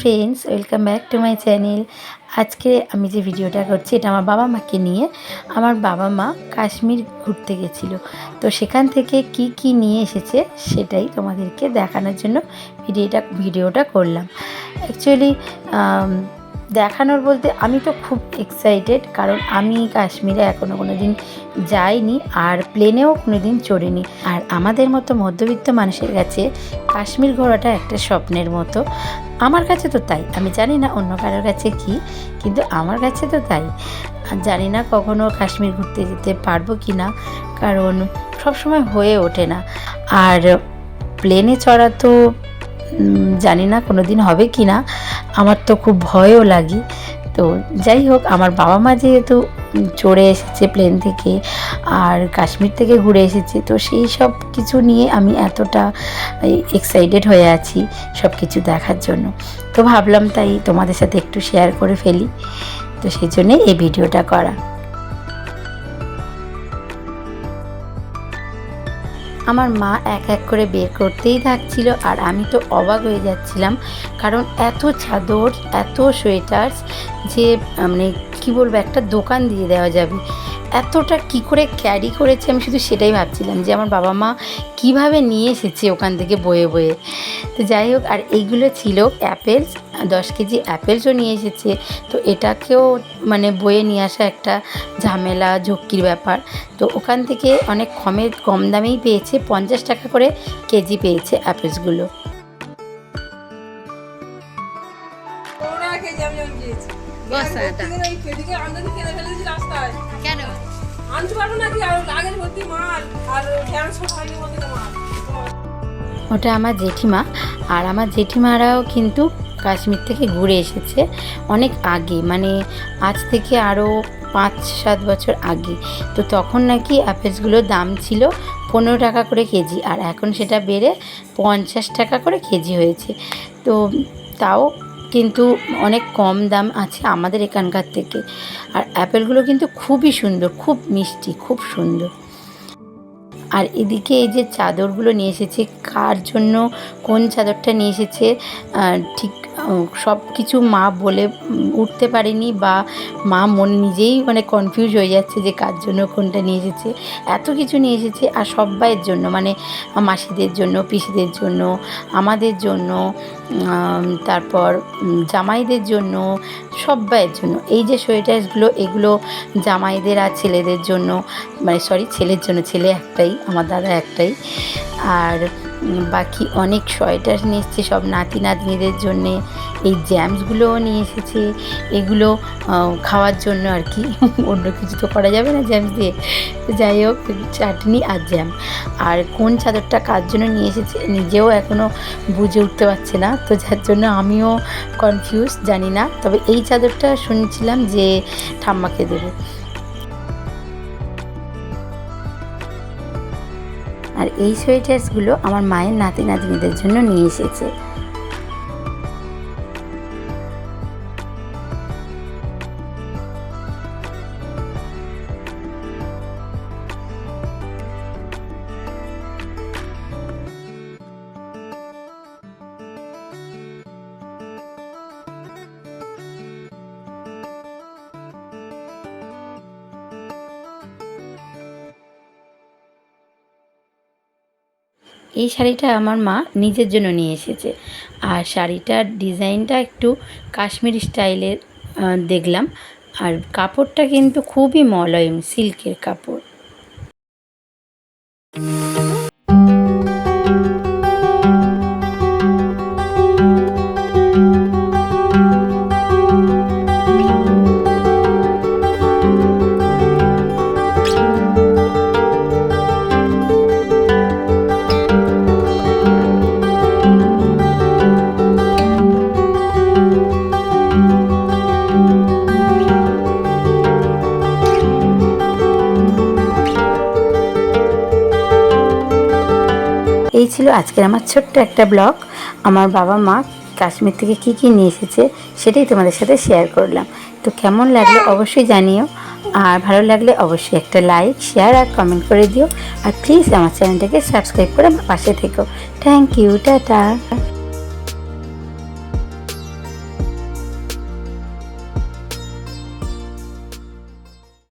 Friends welcome back to my channel আজকে আমি যে ভিডিওটা করছি, এটা আমার বাবা মাকে নিয়ে। আমার বাবা মা কাশ্মীর ঘুরতে গেছিল। তো সেখান থেকে কি কি নিয়ে এসেছে, সেটাই তোমাদেরকে দেখানোর জন্য ভিডিওটা ভিডিওটা করলাম। অ্যাকচুয়ালি দেখানোর বলতে আমি তো খুব এক্সাইটেড কারণ আমি কাশ্মীরে এখনও কোনো দিন যাইনি আর প্লেনেও কোনো দিন চড়িনি। আর আমাদের মতো মধ্যবিত্ত মানুষের কাছে কাশ্মীর ঘোরাটা একটা স্বপ্নের মতো। আমার কাছে তো তাই, আমি জানি না অন্য কারোর কাছে কি, কিন্তু আমার কাছে তো তাই। জানি না কখনো কাশ্মীর ঘুরতে যেতে পারব কি না কারণ সবসময় হয়ে ওঠে না। আর প্লেনে চড়া তো জানি না কোনো দিন হবে কি না আমার তো খুব ভয়ও লাগে। তো যাই হোক, আমার বাবা মা যেহেতু চড়ে এসেছে প্লেন থেকে আর কাশ্মীর থেকে ঘুরে এসেছে, তো সেই সব কিছু নিয়ে আমি এতটা এক্সাইটেড হয়ে আছি সব কিছু দেখার জন্য। তো ভাবলাম তাই তোমাদের সাথে একটু শেয়ার করে ফেলি। তো সেই জন্যে এই ভিডিওটা করা। আমার মা এক এক করে বের করতেই থাকছিল আর আমি তো অবাক হয়ে যাচ্ছিলাম। কারণ এত চাদর, এত সোয়েটার্স যে মানে কী বলব, একটা দোকান দিয়ে দেওয়া যাবে। এতটা কি করে ক্যারি করেছে আমি শুধু সেটাই ভাবছিলাম যে আমার বাবা মা কীভাবে নিয়ে এসেছে ওখান থেকে বয়ে বয়ে তো যাই হোক আর এইগুলো ছিল অ্যাপেলস দশ কেজি অ্যাপেলসও নিয়ে এসেছে। তো এটাকেও মানে বয়ে নিয়ে আসা একটা ঝামেলা ঝক্কির ব্যাপার। তো ওখান থেকে অনেক কমে কম দামেই পেয়েছে পঞ্চাশ টাকা করে কেজি পেয়েছে অ্যাপেলসগুলো ভ্যান এটা। ওটা আমার জেঠিমা, আর আমার জেঠিমারাও কিন্তু কাশ্মীর থেকে ঘুরে এসেছে অনেক আগে মানে আজ থেকে আরও পাঁচ সাত বছর আগে। তো তখন নাকি অ্যাপেলসগুলোর দাম ছিল পনেরো টাকা করে কেজি, আর এখন সেটা বেড়ে পঞ্চাশ টাকা করে কেজি হয়েছে। তো তাও কিন্তু অনেক কম দাম আছে আমাদের এখানকার থেকে। আর অ্যাপেলগুলো কিন্তু খুবই সুন্দর, খুব মিষ্টি, খুব সুন্দর। আর এদিকে এই যে চাদরগুলো নিয়ে এসেছে, কার জন্য কোন চাদরটা নিয়ে এসেছে ঠিক সব কিছু মা বলে উঠতে পারেনি বা মা মন নিজেই মানে কনফিউজ হয়ে যাচ্ছে যে কার জন্য কোনটা নিয়ে এসেছে। এত কিছু নিয়ে এসেছে আর সব্বাইয়ের জন্য মানে মাসিদের জন্য, পিসিদের জন্য, আমাদের জন্য তারপর জামাইদের জন্য, সব্বাইয়ের জন্য। এই যে সোয়েটার্সগুলো, এগুলো জামাইদের আর ছেলেদের জন্য মানে সরি ছেলের জন্য, ছেলে একটাই, আমার দাদা একটাই। আর বাকি অনেক সোয়েটার নিয়ে এসেছে, সব নাতি নাতনিদের জন্যে। এই জ্যামসগুলোও নিয়ে এসেছে। এগুলো খাওয়ার জন্য আর কি। অন্য কিছু তো করা যাবে না জ্যামস দিয়ে। যাই হোক, চাটনি আর জ্যাম। আর কোন চাদরটা কার জন্য নিয়ে এসেছে নিজেও এখনও বুঝে উঠতে পারছে না। তো যার জন্য আমিও কনফিউজ জানি না। তবে এই চাদরটা শুনছিলাম যে ঠাম্মাকে দেবে। আর এই সোয়েটার্সগুলো আমার মায়ের নাতি নাতনিদের জন্য নিয়ে এসেছে। এই শাড়িটা আমার মা নিজের জন্য নিয়ে এসেছে। আর শাড়িটার ডিজাইনটা একটু কাশ্মীর স্টাইলের দেখলাম। আর কাপড়টা কিন্তু খুবই মলয়ম, সিল্কের কাপড়। এই ছিল আজকের আমার ছোট্ট একটা ব্লগ। আমার বাবা মা কাশ্মীর থেকে কি কি নিয়ে এসেছে সেটাই তোমাদের সাথে শেয়ার করলাম। তো কেমন লাগল অবশ্যই জানিও। আর ভালো লাগলে অবশ্যই একটা লাইক শেয়ার আর কমেন্ট করে দিও। আর প্লিজ আমার চ্যানেলটাকে সাবস্ক্রাইব করে আমার পাশে থেকো। Thank you tata.